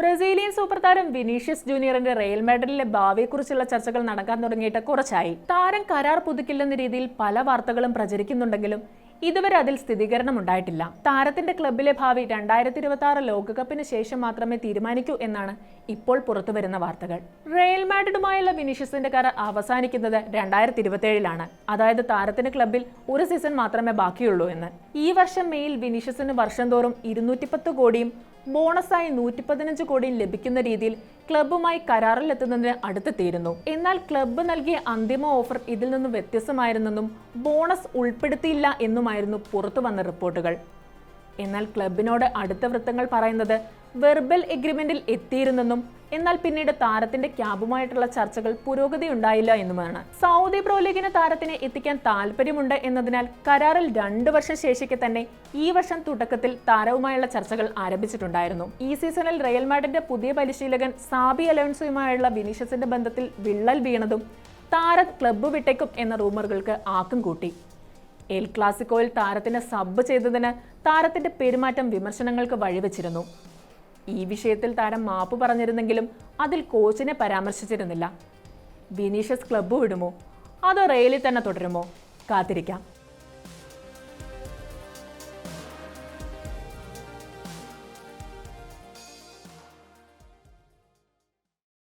Brazilian super താരം Vinicius ജൂനിയറിന്റെ Real മാഡ്രിഡിലെ ഭാവിയെക്കുറിച്ചുള്ള ചർച്ചകൾ നടക്കാൻ തുടങ്ങിയിട്ട് കുറച്ചായി. താരം കരാർ പുതുക്കില്ലെന്ന രീതിയിൽ പല വാർത്തകളും പ്രചരിക്കുന്നുണ്ടെങ്കിലും ഇതുവരെ അതിൽ സ്ഥിരീകരണം ഉണ്ടായിട്ടില്ല. താരത്തിന്റെ ക്ലബിലെ ഭാവി രണ്ടായിരത്തി ഇരുപത്തി ആറ് ലോകകപ്പിന് ശേഷം മാത്രമേ തീരുമാനിക്കൂ എന്നാണ് ഇപ്പോൾ പുറത്തുവരുന്ന വാർത്തകൾ. റയൽ മാഡ്രിഡുമായുള്ള വിനീഷ്യസിന്റെ കരാർ അവസാനിക്കുന്നത് രണ്ടായിരത്തി ഇരുപത്തിയേഴിലാണ് അതായത് താരത്തിന്റെ ക്ലബിൽ ഒരു സീസൺ മാത്രമേ ബാക്കിയുള്ളൂ എന്ന്. ഈ വർഷം മെയിൽ വിനീഷ്യസിന് വർഷം തോറും ഇരുന്നൂറ്റിപ്പത്ത് കോടിയും ബോണസായി നൂറ്റി പതിനഞ്ച് കോടി ലഭിക്കുന്ന രീതിയിൽ ക്ലബ്ബുമായി കരാറിലെത്തുന്നതിന് അടുത്തെത്തിയിരുന്നു. എന്നാൽ ക്ലബ്ബ് നൽകിയ അന്തിമ ഓഫർ ഇതിൽ നിന്നും വ്യത്യസ്തമായിരുന്നെന്നും ബോണസ് ഉൾപ്പെടുത്തിയില്ല എന്നുമായിരുന്നു പുറത്തു വന്ന റിപ്പോർട്ടുകൾ. എന്നാൽ ക്ലബിനോട് അടുത്ത വൃത്തങ്ങൾ പറയുന്നത് വെർബൽ എഗ്രിമെന്റിൽ എത്തിയിരുന്നെന്നും എന്നാൽ പിന്നീട് താരത്തിന്റെ ക്യാബുമായിട്ടുള്ള ചർച്ചകൾ പുരോഗതി ഉണ്ടായില്ല എന്നുമാണ്. സൗദി പ്രോ ലീഗിന് താരത്തിനെ എത്തിക്കാൻ താല്പര്യമുണ്ട് എന്നതിനാൽ കരാറിൽ രണ്ടു വർഷം ശേഷിക്കെ തന്നെ ഈ വർഷം തുടക്കത്തിൽ താരവുമായുള്ള ചർച്ചകൾ ആരംഭിച്ചിട്ടുണ്ടായിരുന്നു. ഈ സീസണിൽ റയൽ മാഡിന്റെ പുതിയ പരിശീലകൻ സാബി അലോൺസുമായുള്ള വിനീഷ്യസിന്റെ ബന്ധത്തിൽ വിള്ളൽ വീണതും താരം ക്ലബ്ബ് വിട്ടേക്കും എന്ന റൂമറുകൾക്ക് ആക്കം കൂട്ടി. എൽ ക്ലാസിക്കോയിൽ താരത്തിന് സബ് ചെയ്തതിന് താരത്തിന്റെ പെരുമാറ്റം വിമർശനങ്ങൾക്ക് വഴിവെച്ചിരുന്നു. ഈ വിഷയത്തിൽ താരം മാപ്പ് പറഞ്ഞിരുന്നെങ്കിലും അതിൽ കോച്ചിനെ പരാമർശിച്ചിരുന്നില്ല. വിനീഷ്യസ് ക്ലബ്ബ് വിടുമോ? അതോ റെയിലിൽ തന്നെ തുടരുമോ? കാത്തിരിക്കാം.